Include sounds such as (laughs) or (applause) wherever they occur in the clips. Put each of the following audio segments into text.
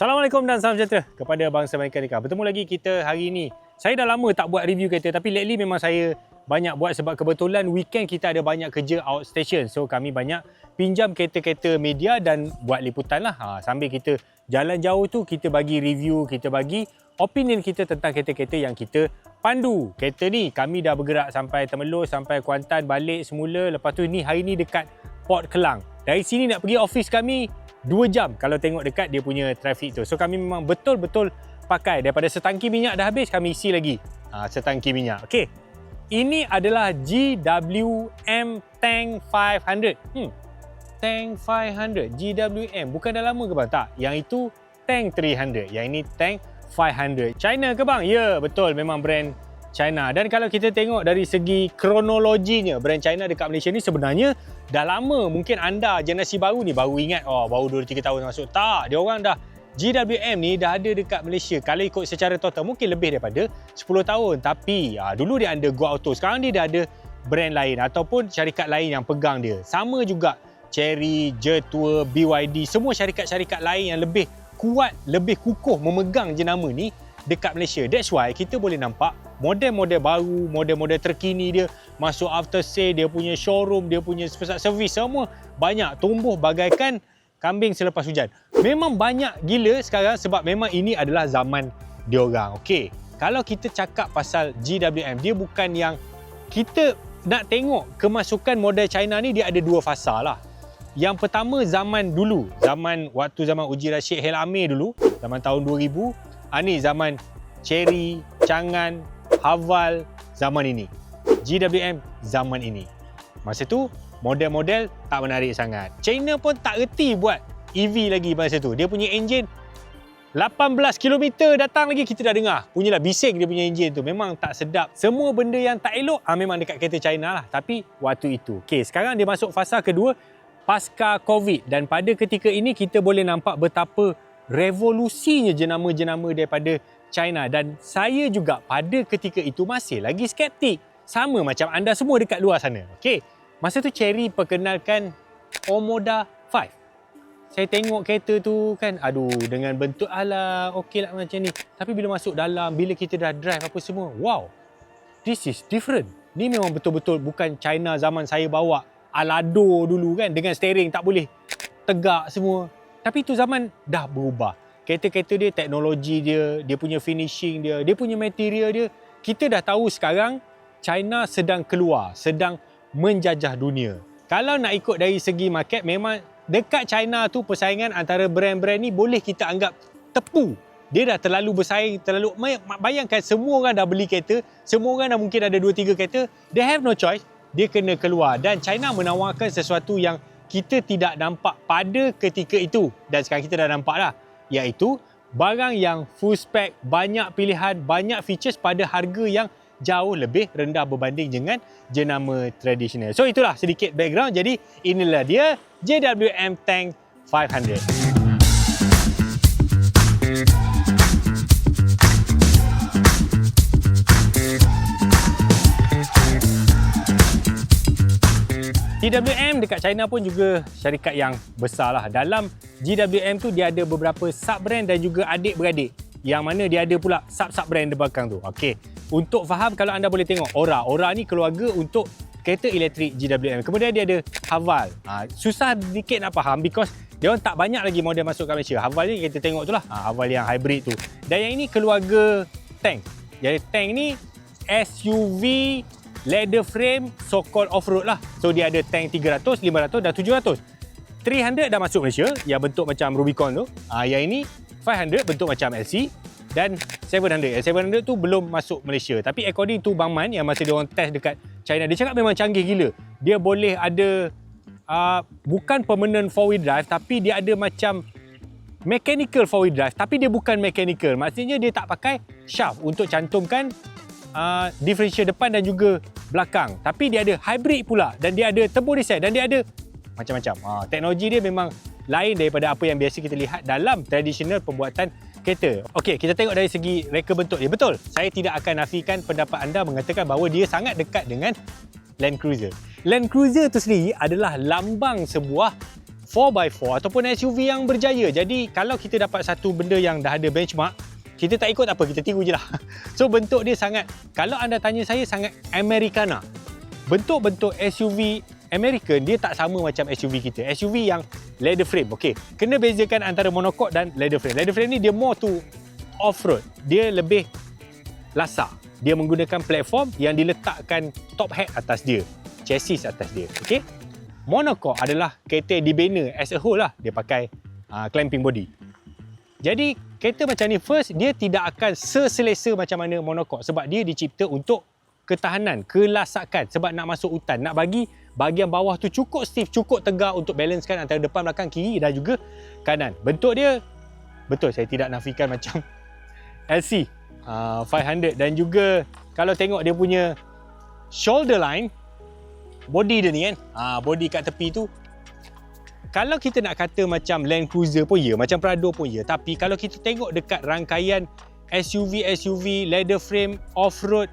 Assalamualaikum dan salam sejahtera kepada bangsa mekanika. Bertemu lagi kita hari ini. Saya dah lama tak buat review kereta tapi lately memang saya banyak buat sebab kebetulan weekend kita ada banyak kerja outstation. So kami banyak pinjam kereta-kereta media dan buat liputan lah. Ha, sambil kita jalan jauh tu kita bagi review, kita bagi opinion kita tentang kereta-kereta yang kita pandu. Kereta ni kami dah bergerak sampai Temelus, sampai Kuantan, balik semula. Lepas tu ni hari ni dekat Port Kelang. Dari sini nak pergi office kami 2 jam kalau tengok dekat dia punya traffic tu. So kami memang betul-betul pakai daripada setangki minyak dah habis kami isi lagi ha, setangki minyak. Okey. Ini adalah GWM Tank 500. Hmm. Tank 500 GWM bukan dah lama ke bang? Tak. Yang itu Tank 300. Yang ini Tank 500. China ke bang? Ya, betul memang brand China. Dan kalau kita tengok dari segi kronologinya, brand China dekat Malaysia ni sebenarnya dah lama. Mungkin anda generasi baru ni baru ingat, oh baru 2-3 tahun masuk. Tak, dia orang dah GWM ni dah ada dekat Malaysia. Kalau ikut secara total mungkin lebih daripada 10 tahun. Tapi ha, dulu dia under Go Auto. Sekarang dia dah ada brand lain ataupun syarikat lain yang pegang dia. Sama juga Cherry, Jetua, BYD, semua syarikat-syarikat lain yang lebih kuat, lebih kukuh memegang jenama ni dekat Malaysia. That's why kita boleh nampak model-model baru, model-model terkini dia masuk after sale, dia punya showroom, dia punya pusat servis semua banyak tumbuh bagaikan kambing selepas hujan. Memang banyak gila sekarang sebab memang ini adalah zaman diorang. Okey, kalau kita cakap pasal GWM, dia bukan yang kita nak tengok kemasukan model China ni dia ada dua fasa lah. Yang pertama zaman dulu, zaman waktu zaman Uji Rashid Hel Amir dulu, zaman tahun 2000, ah ni zaman Cherry, Changan, Haval zaman ini. GWM zaman ini. Masa tu model-model tak menarik sangat. China pun tak reti buat EV lagi masa tu. Dia punya enjin 18 km datang lagi kita dah dengar. Punyalah bising dia punya enjin tu. Memang tak sedap. Semua benda yang tak elok ah, memang dekat kereta China lah. Tapi waktu itu. Okay, sekarang dia masuk fasa kedua pasca COVID. Dan pada ketika ini kita boleh nampak betapa revolusinya jenama-jenama daripada China dan saya juga pada ketika itu masih lagi skeptik sama macam anda semua dekat luar sana. Okey. Masa tu Cherry perkenalkan Omoda 5. Saya tengok kereta tu kan, aduh dengan bentuk ala okey lah macam ni. Tapi bila masuk dalam, bila kita dah drive apa semua, wow. This is different. Ni memang betul-betul bukan China zaman saya bawa Alado dulu kan dengan steering tak boleh tegak semua. Tapi itu zaman dah berubah kereta-kereta dia, teknologi dia, dia punya finishing dia, dia punya material dia, kita dah tahu sekarang China sedang keluar, sedang menjajah dunia. Kalau nak ikut dari segi market, memang dekat China tu persaingan antara brand-brand ni boleh kita anggap tepu. Dia dah terlalu bersaing, terlalu bayangkan semua orang dah beli kereta, semua orang dah mungkin ada 2 3 kereta, they have no choice, dia kena keluar dan China menawarkan sesuatu yang kita tidak nampak pada ketika itu dan sekarang kita dah nampak dah iaitu barang yang full spec, banyak pilihan, banyak features pada harga yang jauh lebih rendah berbanding dengan jenama tradisional. So itulah sedikit background. Jadi inilah dia JWM Tank 500. GWM dekat China pun juga syarikat yang besar lah. Dalam GWM tu dia ada beberapa sub-brand dan juga adik-beradik. Yang mana dia ada pula sub-sub brand di belakang tu. Okey. Untuk faham kalau anda boleh tengok Ora. Ora ni keluarga untuk kereta elektrik GWM. Kemudian dia ada Haval. Ha, susah sedikit nak faham because dia orang tak banyak lagi model masuk kat Malaysia. Haval ni kita tengok tu lah. Ha, Haval yang hybrid tu. Dan yang ini keluarga tank. Jadi tank ni SUV leather frame so called off road lah. So dia ada tank 300, 500 dan 700. 300 dah masuk Malaysia yang bentuk macam Rubicon tu. Ah yang ini 500 bentuk macam LC dan 700. 700 tu belum masuk Malaysia. Tapi according to Bang Man yang masa dia orang test dekat China, dia cakap memang canggih gila. Dia boleh ada uh, bukan permanent four wheel drive tapi dia ada macam mechanical four wheel drive tapi dia bukan mechanical. Maksudnya dia tak pakai shaft untuk cantumkan uh, differential depan dan juga belakang. Tapi dia ada hybrid pula dan dia ada turbo reset dan dia ada macam-macam. Uh, teknologi dia memang lain daripada apa yang biasa kita lihat dalam tradisional pembuatan kereta. Okey, kita tengok dari segi reka bentuk dia. Betul, saya tidak akan nafikan pendapat anda mengatakan bahawa dia sangat dekat dengan Land Cruiser. Land Cruiser itu sendiri adalah lambang sebuah 4x4 ataupun SUV yang berjaya. Jadi kalau kita dapat satu benda yang dah ada benchmark, kita tak ikut apa, kita tiru je lah. (laughs) So bentuk dia sangat, kalau anda tanya saya sangat Americana. Bentuk-bentuk SUV American dia tak sama macam SUV kita. SUV yang leather frame. Okey, kena bezakan antara monocoque dan leather frame. Leather frame ni dia more to off-road. Dia lebih lasak. Dia menggunakan platform yang diletakkan top hat atas dia. Chassis atas dia. Okey? Monocoque adalah kereta dibina as a whole lah. Dia pakai uh, clamping body. Jadi, kereta macam ni first, dia tidak akan seselesa macam mana monocoque. Sebab dia dicipta untuk ketahanan, kelasakan. Sebab nak masuk hutan, nak bagi bahagian bawah tu cukup stiff, cukup tegak untuk balancekan antara depan, belakang, kiri dan juga kanan. Bentuk dia, betul saya tidak nafikan (laughs) macam LC uh, 500 dan juga kalau tengok dia punya shoulder line, body dia ni kan, uh, body kat tepi tu, kalau kita nak kata macam Land Cruiser pun ya, macam Prado pun ya, tapi kalau kita tengok dekat rangkaian SUV-SUV, leather frame, off-road,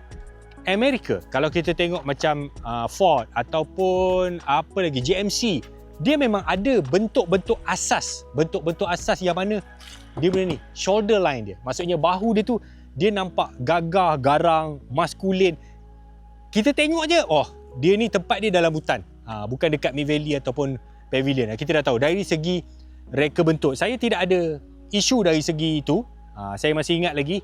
Amerika. Kalau kita tengok macam uh, Ford ataupun apa lagi GMC dia memang ada bentuk-bentuk asas. Bentuk-bentuk asas yang mana dia punya ni shoulder line dia. Maksudnya bahu dia tu dia nampak gagah garang maskulin. Kita tengok je oh dia ni tempat dia dalam hutan. Ha, bukan dekat Mid Valley ataupun pavilion kita dah tahu dari segi reka bentuk saya tidak ada isu dari segi itu ha, saya masih ingat lagi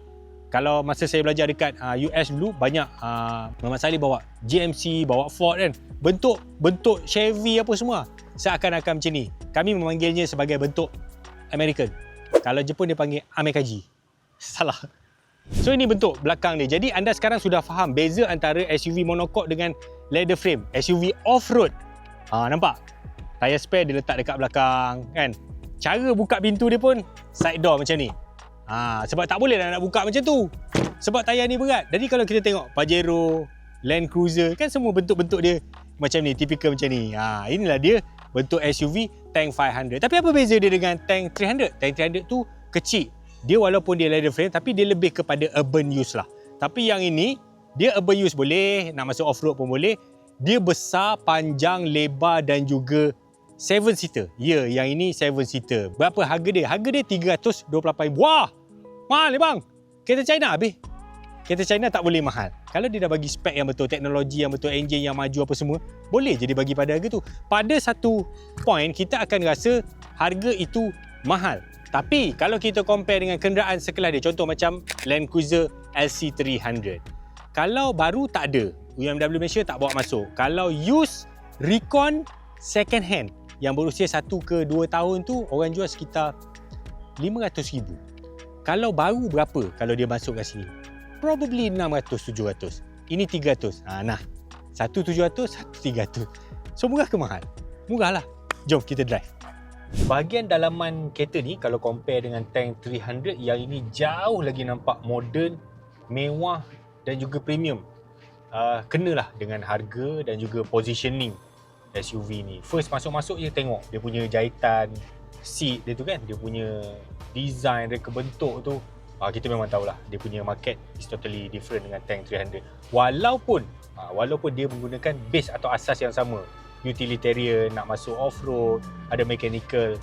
kalau masa saya belajar dekat uh, US dulu banyak uh, Muhammad Salih bawa GMC, bawa Ford kan. Bentuk bentuk Chevy apa semua seakan-akan macam ni. Kami memanggilnya sebagai bentuk American. Kalau Jepun dia panggil Amekaji. (laughs) Salah. So ini bentuk belakang dia. Jadi anda sekarang sudah faham beza antara SUV monocoque dengan leather frame. SUV off-road. Ha, nampak? Tayar spare dia letak dekat belakang kan. Cara buka pintu dia pun side door macam ni. Ha, sebab tak boleh nak buka macam tu. Sebab tayar ni berat. Jadi kalau kita tengok Pajero, Land Cruiser, kan semua bentuk-bentuk dia macam ni, tipikal macam ni. Ha, inilah dia bentuk SUV Tank 500. Tapi apa beza dia dengan Tank 300? Tank 300 tu kecil. Dia walaupun dia leather frame, tapi dia lebih kepada urban use lah. Tapi yang ini, dia urban use boleh, nak masuk off-road pun boleh. Dia besar, panjang, lebar dan juga 7 seater. Ya, yang ini 7 seater. Berapa harga dia? Harga dia 328 Wah! Mahal ni bang. Kereta China habis. Kereta China tak boleh mahal. Kalau dia dah bagi spek yang betul, teknologi yang betul, enjin yang maju apa semua, boleh jadi bagi pada harga tu. Pada satu point, kita akan rasa harga itu mahal. Tapi kalau kita compare dengan kenderaan sekelas dia, contoh macam Land Cruiser LC300. Kalau baru tak ada, UMW Malaysia tak bawa masuk. Kalau use recon second hand, yang berusia 1 ke 2 tahun tu orang jual sekitar 500 ribu. Kalau baru berapa kalau dia masuk kat sini? Probably 600 700. Ini 300. Ha nah. Satu 700, satu 300. So murah ke mahal? Murah lah. Jom kita drive. Bahagian dalaman kereta ni kalau compare dengan Tank 300 yang ini jauh lagi nampak moden, mewah dan juga premium. Uh, kenalah dengan harga dan juga positioning SUV ni. First masuk-masuk je tengok dia punya jahitan seat dia tu kan, dia punya design, reka bentuk tu. Uh, kita memang tahulah dia punya market is totally different dengan Tank 300. Walaupun uh, walaupun dia menggunakan base atau asas yang sama. Utilitarian, nak masuk off-road, ada mechanical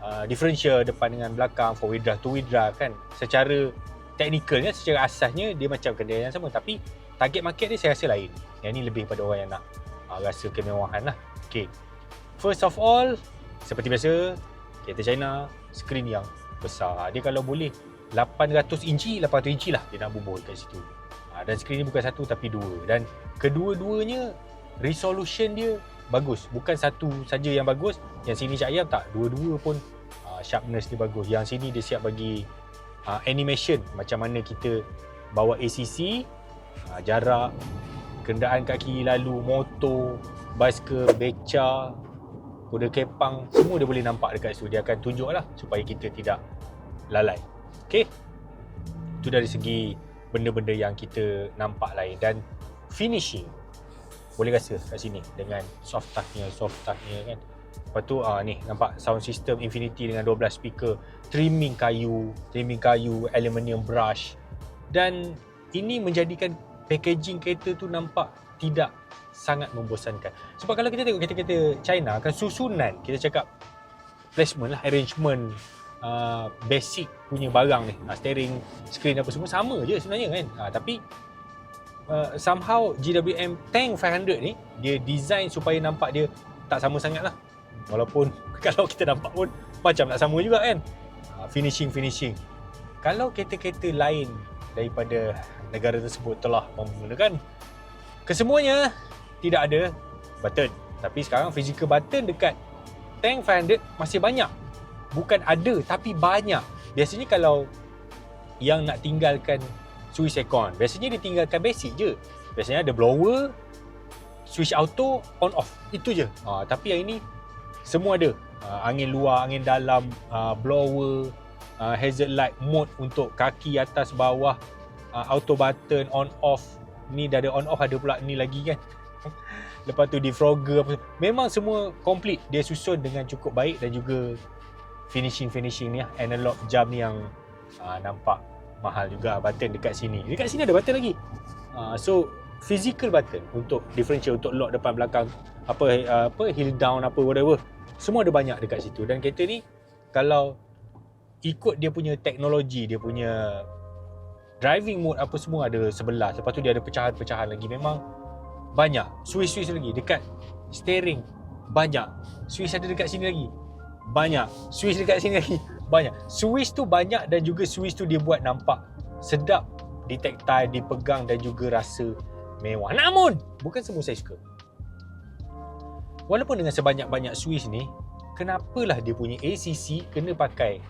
uh, differential depan dengan belakang, four wheel drive, two wheel drive kan. Secara teknikalnya, secara asasnya dia macam kenderaan yang sama tapi target market dia saya rasa lain. Yang ni lebih pada orang yang nak uh, rasa kemewahan lah. Okay. First of all, seperti biasa, kereta China, skrin yang besar. Dia kalau boleh 800 inci, 800 inci lah dia nak bubuh kat situ. Uh, dan skrin ni bukan satu tapi dua. Dan kedua-duanya, resolution dia bagus. Bukan satu saja yang bagus. Yang sini Cak Ayam tak. Dua-dua pun uh, sharpness dia bagus. Yang sini dia siap bagi uh, animation. Macam mana kita bawa ACC, uh, jarak, kenderaan kaki lalu, motor, basikal, beca, kuda kepang, semua dia boleh nampak dekat situ. Dia akan tunjuk lah supaya kita tidak lalai. Okay? Itu dari segi benda-benda yang kita nampak lain. Dan finishing, boleh rasa kat sini dengan soft touchnya, soft touchnya kan. Lepas tu ah, ni nampak sound system Infinity dengan 12 speaker, trimming kayu, trimming kayu, aluminium brush. Dan ini menjadikan packaging kereta tu nampak tidak sangat membosankan. Sebab kalau kita tengok kereta-kereta China kan susunan kita cakap placement lah arrangement uh, basic punya barang ni. Uh, steering screen apa semua sama je sebenarnya kan. Uh, tapi uh, somehow GWM Tank 500 ni dia design supaya nampak dia tak sama sangat lah. Walaupun (laughs) kalau kita nampak pun macam tak sama juga kan. Uh, finishing finishing. Kalau kereta-kereta lain daripada negara tersebut telah menggunakan kesemuanya tidak ada button. Tapi sekarang physical button dekat Tank 500 masih banyak. Bukan ada tapi banyak. Biasanya kalau yang nak tinggalkan switch aircon biasanya dia tinggalkan basic je. Biasanya ada blower switch auto on off. Itu je. Ha, tapi yang ini semua ada. Ha, angin luar angin dalam ha, blower ha, hazard light mode untuk kaki atas bawah ha, auto button on off ni dah ada on off ada pula ni lagi kan. (laughs) Lepas tu defrogger apa memang semua complete. Dia susun dengan cukup baik dan juga finishing finishing ni lah. Analog jam ni yang uh, nampak mahal juga. Button dekat sini. Dekat sini ada button lagi. Uh, so physical button untuk differential untuk lock depan belakang apa uh, apa hill down apa whatever. Semua ada banyak dekat situ. Dan kereta ni kalau ikut dia punya teknologi dia punya driving mode apa semua ada sebelah. Lepas tu dia ada pecahan-pecahan lagi. Memang banyak. Switch-switch lagi. Dekat steering banyak. Switch ada dekat sini lagi. Banyak. Switch dekat sini lagi. (laughs) Banyak. Switch tu banyak dan juga switch tu dia buat nampak sedap. Di tactile dipegang dan juga rasa mewah. Namun bukan semua saya suka. Walaupun dengan sebanyak-banyak switch ni kenapalah dia punya ACC kena pakai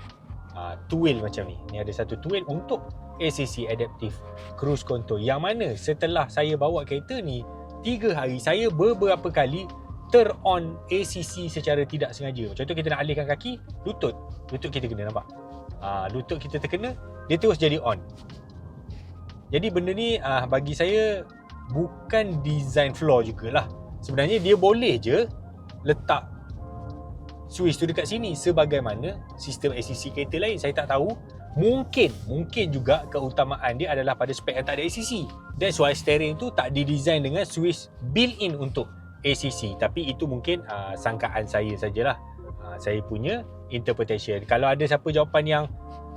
uh, wheel macam ni. Ni ada satu wheel untuk ACC Adaptive Cruise Control yang mana setelah saya bawa kereta ni tiga hari saya beberapa kali turn on ACC secara tidak sengaja. Contoh kita nak alihkan kaki, lutut. Lutut kita kena nampak. Ha, lutut kita terkena, dia terus jadi on. Jadi benda ni uh, bagi saya bukan design flaw jugalah. Sebenarnya dia boleh je letak switch tu dekat sini sebagaimana sistem ACC kereta lain. Saya tak tahu. Mungkin, mungkin juga keutamaan dia adalah pada spek yang tak ada ACC. That's why steering tu tak didesign dengan switch built-in untuk ACC. Tapi itu mungkin uh, sangkaan saya sajalah. Uh, saya punya interpretation. Kalau ada siapa jawapan yang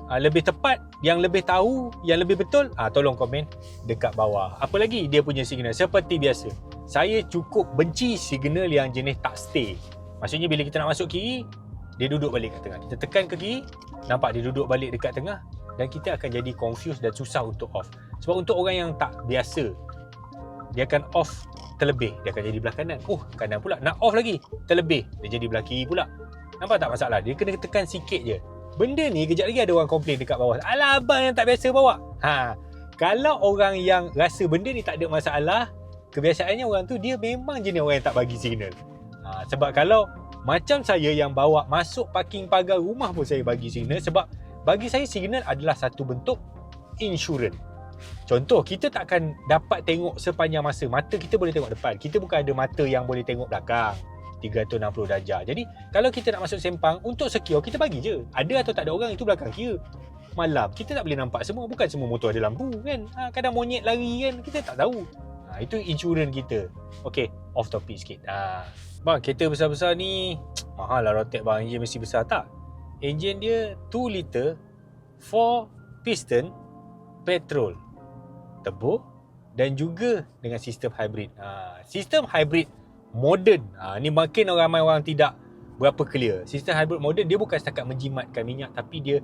uh, lebih tepat, yang lebih tahu, yang lebih betul, uh, tolong komen dekat bawah. Apa lagi dia punya signal? Seperti biasa. Saya cukup benci signal yang jenis tak stay. Maksudnya bila kita nak masuk kiri, dia duduk balik kat tengah. Kita tekan ke kiri, nampak dia duduk balik dekat tengah dan kita akan jadi confused dan susah untuk off. Sebab untuk orang yang tak biasa, dia akan off terlebih. Dia akan jadi belah kanan. Oh, kanan pula. Nak off lagi, terlebih. Dia jadi belah kiri pula. Nampak tak masalah? Dia kena tekan sikit je. Benda ni kejap lagi ada orang komplain dekat bawah. Alah abang yang tak biasa bawa. Ha. Kalau orang yang rasa benda ni tak ada masalah, kebiasaannya orang tu dia memang jenis orang yang tak bagi signal. Ha. sebab kalau macam saya yang bawa masuk parking pagar rumah pun saya bagi signal sebab bagi saya signal adalah satu bentuk insurans. Contoh, kita tak akan dapat tengok sepanjang masa. Mata kita boleh tengok depan. Kita bukan ada mata yang boleh tengok belakang. 360 darjah. Jadi, kalau kita nak masuk sempang, untuk secure, kita bagi je. Ada atau tak ada orang, itu belakang kira. Malam, kita tak boleh nampak semua. Bukan semua motor ada lampu kan. Ha, kadang monyet lari kan, kita tak tahu. Ha, itu insurans kita. Okay, off topic sikit. Ha. Bang, kereta besar-besar ni, (tsk) mahal lah rotek bang. Enjin mesti besar tak? Enjin dia 2 liter 4 piston petrol turbo dan juga dengan sistem hybrid. Ha, sistem hybrid moden. Ha, ni makin orang ramai orang tidak berapa clear. Sistem hybrid moden dia bukan setakat menjimatkan minyak tapi dia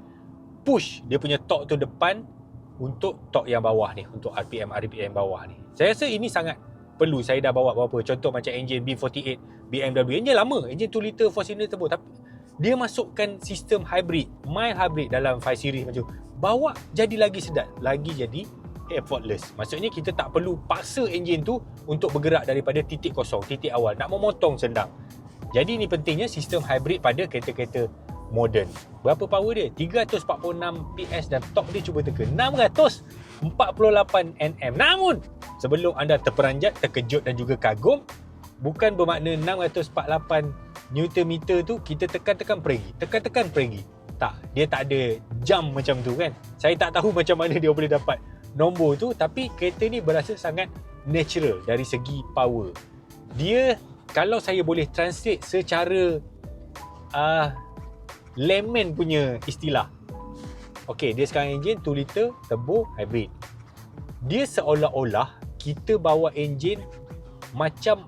push dia punya torque tu depan untuk torque yang bawah ni, untuk RPM RPM bawah ni. Saya rasa ini sangat perlu saya dah bawa berapa contoh macam enjin B48 BMW enjin lama. Enjin 2 liter 4 cylinder turbo. Tapi dia masukkan sistem hybrid mild hybrid dalam 5 series macam bawa jadi lagi sedap lagi jadi effortless. Maksudnya kita tak perlu paksa enjin tu untuk bergerak daripada titik kosong titik awal. Nak memotong sendang. Jadi ni pentingnya sistem hybrid pada kereta-kereta moden. Berapa power dia? 346 PS dan top dia cuba teka. 648 Nm namun sebelum anda terperanjat terkejut dan juga kagum bukan bermakna 648 Newton meter tu kita tekan-tekan pergi. Tekan-tekan pergi. Tak, dia tak ada jam macam tu kan. Saya tak tahu (laughs) macam mana dia boleh dapat nombor tu tapi kereta ni berasa sangat natural dari segi power. Dia kalau saya boleh translate secara uh, layman punya istilah. Okey, dia sekarang enjin 2 liter turbo hybrid. Dia seolah-olah kita bawa enjin macam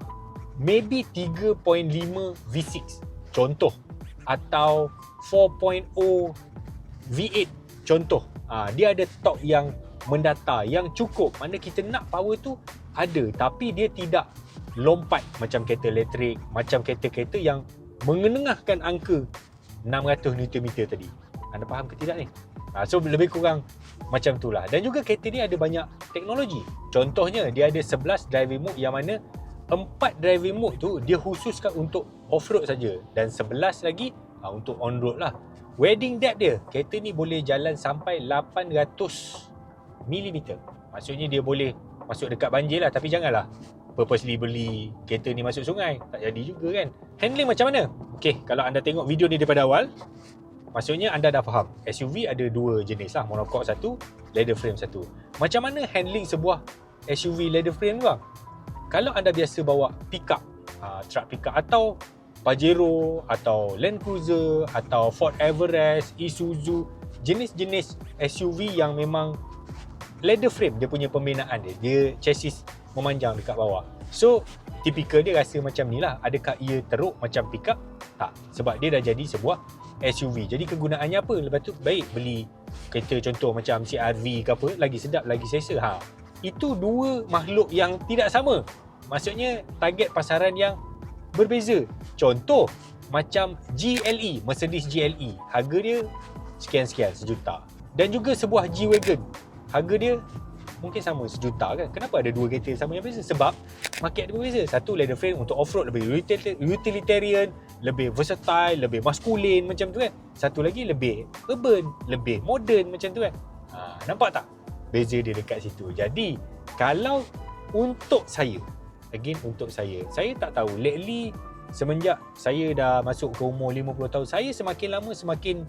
maybe 3.5 V6 contoh. Atau 4.0 V8 contoh. Ha, dia ada torque yang mendata yang cukup. Mana kita nak power tu ada. Tapi dia tidak lompat macam kereta elektrik macam kereta-kereta yang mengenengahkan angka 600 Nm tadi. Anda faham ke tidak ni? Ha, so lebih kurang macam itulah dan juga kereta ni ada banyak teknologi. Contohnya dia ada 11 driving mode yang mana 4 driving mode tu dia khususkan untuk off-road saja. Dan 11 lagi ha, untuk on-road lah. Wedding depth dia kereta ni boleh jalan sampai 800 mm maksudnya dia boleh masuk dekat banjir lah tapi janganlah. Purposely beli kereta ni masuk sungai. Tak jadi juga kan. Handling macam mana? Okey kalau anda tengok video ni daripada awal maksudnya anda dah faham. SUV ada dua jenis lah. Monocoque satu leather frame satu. Macam mana handling sebuah SUV leather frame tu bang kalau anda biasa bawa pickup uh, truck pickup atau Pajero atau Land Cruiser atau Ford Everest, Isuzu jenis-jenis SUV yang memang leather frame dia punya pembinaan dia dia chassis memanjang dekat bawah. So tipikal dia rasa macam ni lah. Adakah ia teruk macam pickup? Tak. Sebab dia dah jadi sebuah SUV jadi kegunaannya apa? Lepas tu baik beli kereta contoh macam CRV ke apa lagi sedap lagi selesa ha. Itu dua makhluk yang tidak sama maksudnya target pasaran yang berbeza. Contoh macam GLE Mercedes GLE harga dia sekian-sekian sejuta. Dan juga sebuah G-Wagon. Harga dia mungkin sama sejuta kan? Kenapa ada dua kereta sama yang berbeza? Sebab market dia berbeza. Satu leather frame untuk off-road lebih utilitarian lebih versatile lebih maskulin macam tu kan? Satu lagi lebih urban lebih modern macam tu kan? Ha, nampak tak? Beza dia dekat situ. Jadi kalau untuk saya again untuk saya saya tak tahu lately semenjak saya dah masuk ke umur 50 tahun saya semakin lama semakin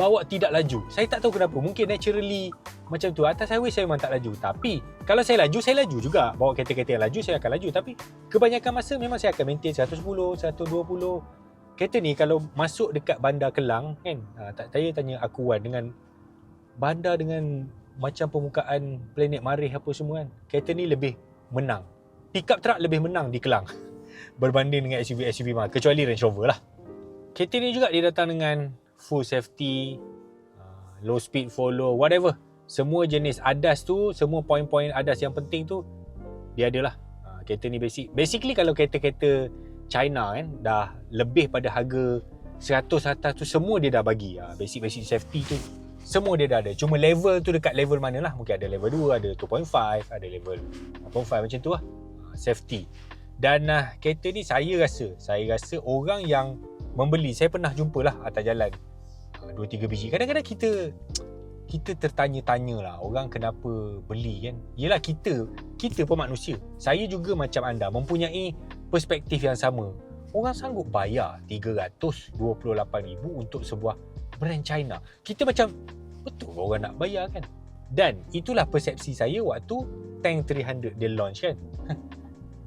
bawa tidak laju. Saya tak tahu kenapa. Mungkin naturally macam tu. Atas highway saya memang tak laju. Tapi kalau saya laju, saya laju juga. Bawa kereta-kereta yang laju, saya akan laju. Tapi kebanyakan masa memang saya akan maintain 110, 120. Kereta ni kalau masuk dekat bandar Kelang kan. Ha, tak saya tanya aku Wan dengan bandar dengan macam permukaan planet Marih apa semua kan. Kereta ni lebih menang. Pickup truck lebih menang di Kelang. (laughs) Berbanding dengan SUV-SUV mah. Kecuali Range Rover lah. Kereta ni juga dia datang dengan full safety, uh, low speed follow, whatever. Semua jenis ADAS tu, semua poin-poin ADAS yang penting tu, dia adalah. Uh, kereta ni basic. Basically kalau kereta-kereta China kan, dah lebih pada harga 100 atas tu, semua dia dah bagi. Uh, basic-basic safety tu, semua dia dah ada. Cuma level tu dekat level mana lah. Mungkin ada level 2, ada 2.5, ada level 4.5 macam tu lah. Safety. Dan uh, kereta ni saya rasa, saya rasa orang yang membeli, saya pernah jumpa lah atas jalan dua tiga biji. Kadang-kadang kita kita tertanya-tanya lah orang kenapa beli kan. Yelah kita, kita pun manusia. Saya juga macam anda mempunyai perspektif yang sama. Orang sanggup bayar RM328,000 untuk sebuah brand China. Kita macam, betul orang nak bayar kan? Dan itulah persepsi saya waktu Tank 300 dia launch kan. (laughs)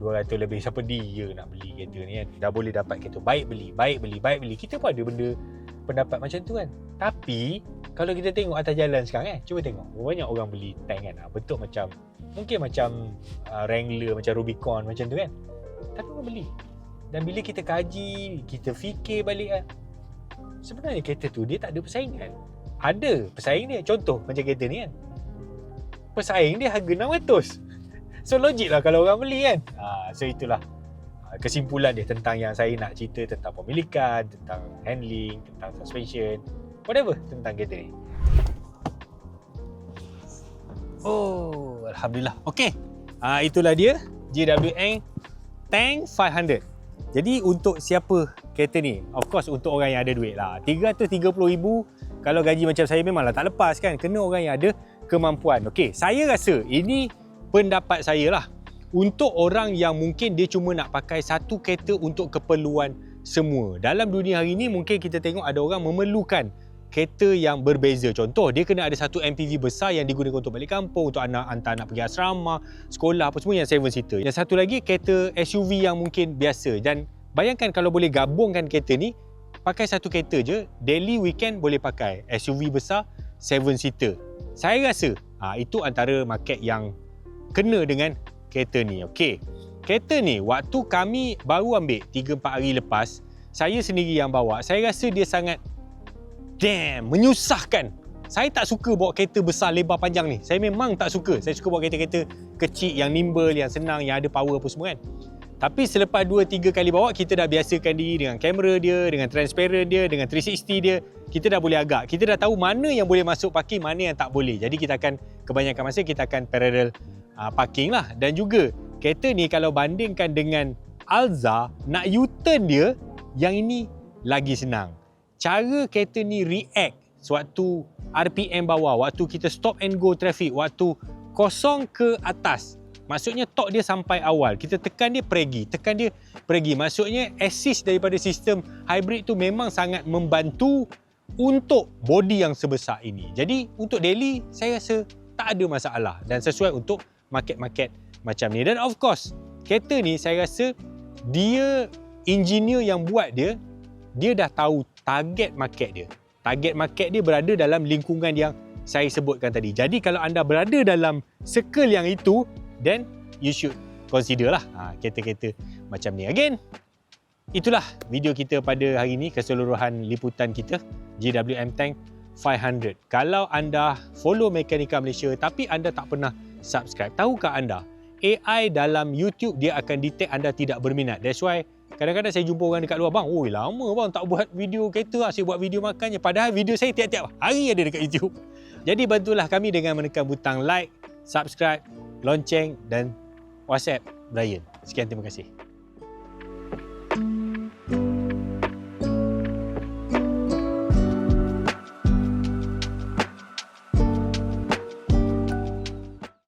200 lebih siapa dia nak beli kereta ni kan. Dah boleh dapat kereta. Baik beli, baik beli, baik beli. Kita pun ada benda pendapat macam tu kan. Tapi kalau kita tengok atas jalan sekarang eh, cuba tengok. Banyak orang beli tank kan. Ah, Betul macam mungkin macam uh, Wrangler, macam Rubicon macam tu kan. Tapi orang beli. Dan bila kita kaji, kita fikir balik kan. Sebenarnya kereta tu dia tak ada persaingan. Ada pesaing dia. Contoh macam kereta ni kan. Pesaing dia harga 600. (laughs) So logik lah kalau orang beli kan. Ha, so itulah Ah, kesimpulan dia tentang yang saya nak cerita tentang pemilikan, tentang handling, tentang suspension, whatever tentang kereta ni. Oh, Alhamdulillah. Okey, uh, itulah dia GWN Tank 500. Jadi untuk siapa kereta ni? Of course untuk orang yang ada duit lah. RM330,000 kalau gaji macam saya memanglah tak lepas kan. Kena orang yang ada kemampuan. Okey, saya rasa ini pendapat saya lah untuk orang yang mungkin dia cuma nak pakai satu kereta untuk keperluan semua. Dalam dunia hari ini mungkin kita tengok ada orang memerlukan kereta yang berbeza. Contoh, dia kena ada satu MPV besar yang digunakan untuk balik kampung, untuk anak hantar anak pergi asrama, sekolah apa semua yang seven seater. Yang satu lagi kereta SUV yang mungkin biasa dan bayangkan kalau boleh gabungkan kereta ni pakai satu kereta je, daily weekend boleh pakai. SUV besar, 7 seater. Saya rasa ha, itu antara market yang kena dengan kereta ni. Okey. Kereta ni waktu kami baru ambil 3 4 hari lepas, saya sendiri yang bawa. Saya rasa dia sangat damn menyusahkan. Saya tak suka bawa kereta besar lebar panjang ni. Saya memang tak suka. Saya suka bawa kereta-kereta kecil yang nimble, yang senang, yang ada power apa semua kan. Tapi selepas 2-3 kali bawa, kita dah biasakan diri dengan kamera dia, dengan transparent dia, dengan 360 dia. Kita dah boleh agak. Kita dah tahu mana yang boleh masuk parking, mana yang tak boleh. Jadi kita akan, kebanyakan masa kita akan parallel uh, parking lah. Dan juga, kereta ni kalau bandingkan dengan Alza, nak U-turn dia, yang ini lagi senang. Cara kereta ni react sewaktu RPM bawah, waktu kita stop and go traffic, waktu kosong ke atas, Maksudnya torque dia sampai awal. Kita tekan dia pergi, tekan dia pergi. Maksudnya assist daripada sistem hybrid tu memang sangat membantu untuk body yang sebesar ini. Jadi untuk daily saya rasa tak ada masalah dan sesuai untuk market-market macam ni. Dan of course, kereta ni saya rasa dia engineer yang buat dia dia dah tahu target market dia. Target market dia berada dalam lingkungan yang saya sebutkan tadi. Jadi kalau anda berada dalam circle yang itu, then you should consider lah ha, kereta-kereta macam ni. Again, itulah video kita pada hari ini, keseluruhan liputan kita GWM Tank 500. Kalau anda follow Mekanika Malaysia tapi anda tak pernah subscribe, tahukah anda AI dalam YouTube dia akan detect anda tidak berminat. That's why kadang-kadang saya jumpa orang dekat luar, bang, oi lama bang tak buat video kereta, saya buat video makannya. Padahal video saya tiap-tiap hari ada dekat YouTube. (laughs) Jadi bantulah kami dengan menekan butang like, subscribe, lonceng dan WhatsApp Brian. Sekian terima kasih.